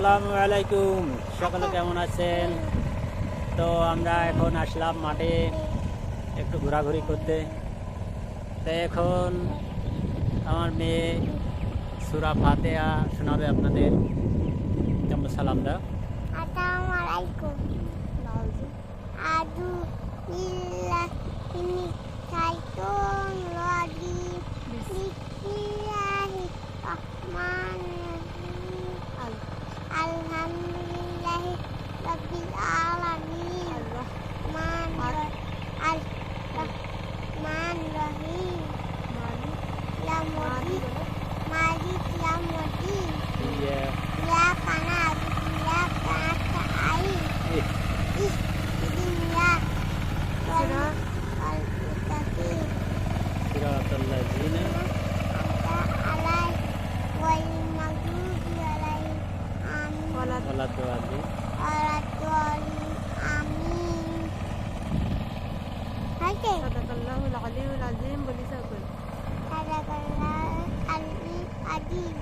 আসসালামু আলাইকুম। সকলে কেমন আছেন? তো আমরা এখন আসলাম মাঠে একটু ঘোরাঘুরি করতে। তো এখন আমার মেয়ে সুরা ফাতেহা শোনাবে আপনাদের। কেমন সালাম দাও। Alhamdulillahi Rabbil Alamin Iya Ya ولا توالي ولا توالي آمين هكي صدق الله العلي العظيم بولي ساكل صدق الله العلي العظيم